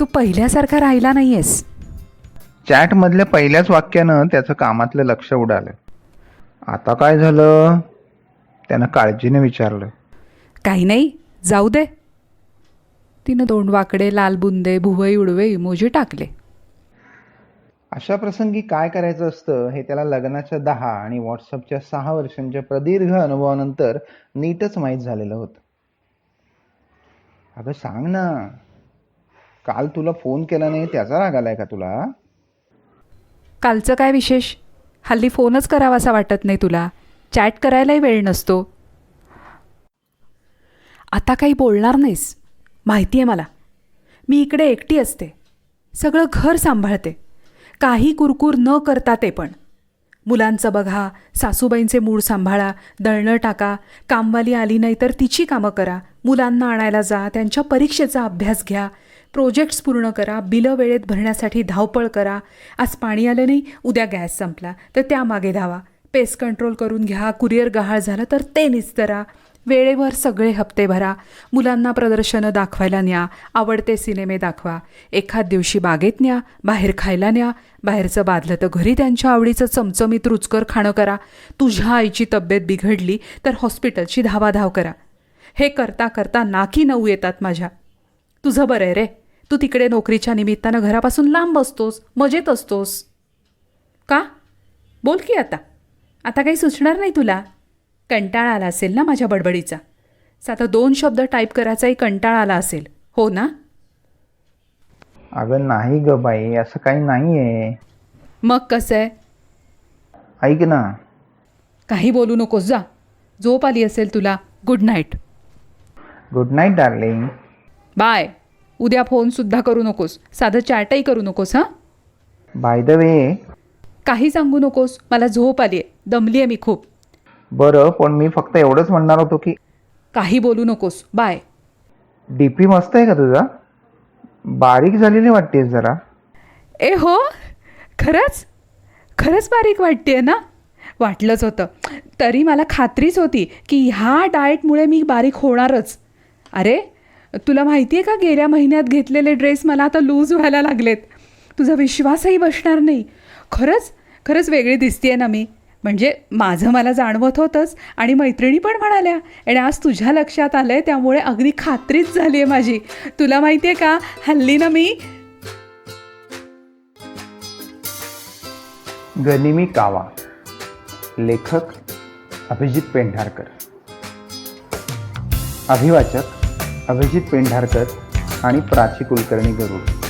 तू पहिल्यासारखा राहिला नाहीयेस. चॅटमधल्या पहिल्याच वाक्यानं त्याचं कामातलं लक्ष उडालं. आता काय झालं? त्यानं काळजीने विचारलं. काही नाही जाऊ दे. तिनं दोन वाकडे लाल बुंदे भुवई उडवे इमोजी टाकले. अशा प्रसंगी काय करायचं असतं हे त्याला लग्नाच्या दहा आणि व्हॉट्सअपच्या सहा वर्षांच्या प्रदीर्घ अनुभवानंतर नीटच माहीत झालेलं होतं. अगं सांग ना काल तुला फोन केला नाही त्याचा राग आलाय का तुला? कालचं काय विशेष? हल्ली फोनच करावासा वाटत नाही तुला. चॅट करायलाही वेळ नसतो. आता काही बोलणार नाहीस. माहिती आहे मला. मी इकडे एकटी असते. सगळं घर सांभाळते. काही कुरकुर न करता ते पण. मुलांचं बघा सासूबाईंचे मूड सांभाळा दळणं टाका कामवाली आली नाही तर तिची कामं करा. मुलांना आणायला जा त्यांच्या परीक्षेचा अभ्यास घ्या. प्रोजेक्ट्स पूर्ण करा बिलं वेळेत भरण्यासाठी धावपळ करा. आज पाणी आलं नाही उद्या गॅस संपला. तर त्यामागे धावा. पेस्ट कंट्रोल करून घ्या कुरिअर गहाळ झालं तर ते निस्तरा. वेळेवर सगळे हप्ते भरा. मुलांना प्रदर्शनं दाखवायला न्या. आवडते सिनेमे दाखवा. एखाद दिवशी बागेत न्या बाहेर खायला न्या. बाहेरचं बादलं तर घरी त्यांच्या आवडीचं चमचमीत रुचकर खाणं करा. तुझ्या आईची तब्येत बिघडली तर हॉस्पिटलची धावाधाव करा. हे करता करता नाकी नऊ येतात माझ्या. तुझं बरं आहे रे. तू तिकडे नोकरीच्या निमित्तानं घरापासून लांब असतोस मजेत असतोस. का? बोल की आता. आता काही सुचणार नाही तुला. कंटाळा आला असेल ना माझ्या बडबडीचा? साधा दोन शब्द टाईप करायचाही कंटाळा आला असेल. हो ना? अगं नाही ग बाई असं काही नाहीये. मग कसं आहे? ऐक ना. काही बोलू नकोस जा. झोप आली असेल तुला. Good night good night darling bye उद्या फोनसुद्धा करू नकोस. साधं चॅटही करू नकोस हां? बाय द वे काही सांगू नकोस. मला झोप आली आहे दमली आहे मी खूप. बरं पण मी फक्त एवढंच म्हणणार होतो की काही बोलू नकोस. बाय डीपी मस्त आहे का तुझा? बारीक झालेली वाटतेस जरा. ए हो? खरंच? खरंच बारीक वाटते ना? वाटलंच होतं. तरी मला खात्रीच होती की ह्या डाएटमुळे मी बारीक होणारच. अरे तुला माहिती आहे का गेल्या महिन्यात घेतलेले ड्रेस मला आता लूज व्हायला लागलेत? तुझा विश्वासही बसणार नाही. खरंच खरंच वेगळी दिसते आहे ना मी. म्हणजे माझं मला जाणवत होतंच आणि मैत्रिणी पण म्हणाल्या आणि आज तुझ्या लक्षात आलं आहे त्यामुळे अगदी खात्रीच झाली आहे माझी. तुला माहिती आहे का हल्ली ना मी गनिमी कावा. लेखक अभिजित पेंढारकर. अभिवाचक अभिजित पेंढारकर आणि प्राची कुलकर्णी गरुड.